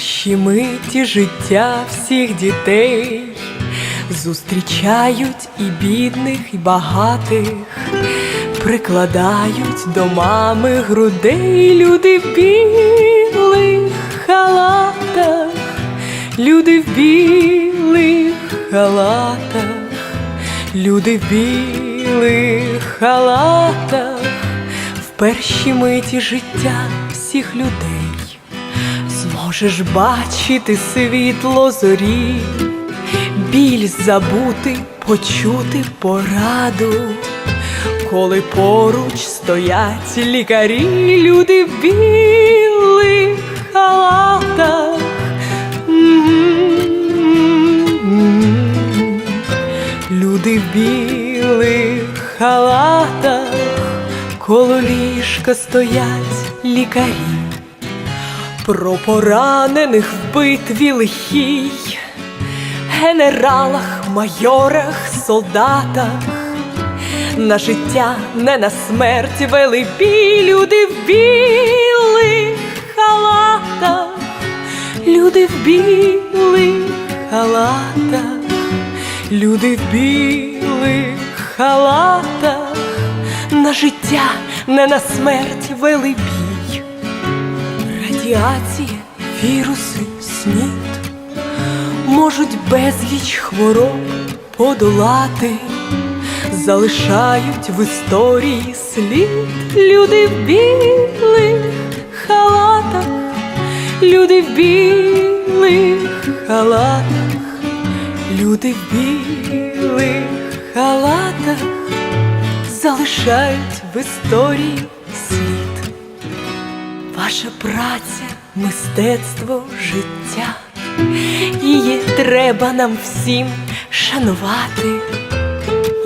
перші миті життя всіх дітей зустрічають і бідних, і багатих, прикладають до мами грудей люди в білих халатах, люди в білих халатах, люди в білих халатах, в перші миті життя всіх людей. Зможеш бачити світло зорі, біль забути, почути пораду, коли поруч стоять лікарі, люди в білих халатах. Люди в білих халатах, коло ліжка стоять лікарі. Про поранених в битві лихій, генералах, майорах, солдатах, на життя, не на смерть вели бій люди в білих халатах, люди в білих халатах, люди в білих халатах, на життя, не на смерть вели бій радіація, віруси, снід можуть безліч хвороб подолати, залишають в історії слід. Люди в білих халатах, люди в білих халатах, люди в білих халатах. Залишають в історії слід. Ваша праця, мистецтво, життя, її треба нам всім шанувати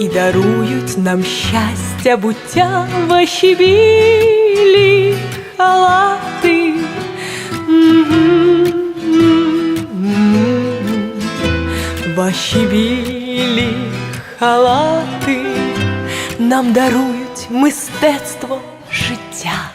і дарують нам щастя, буття ваші білі халати. Ваші білі халати нам дарують мистецтво життя.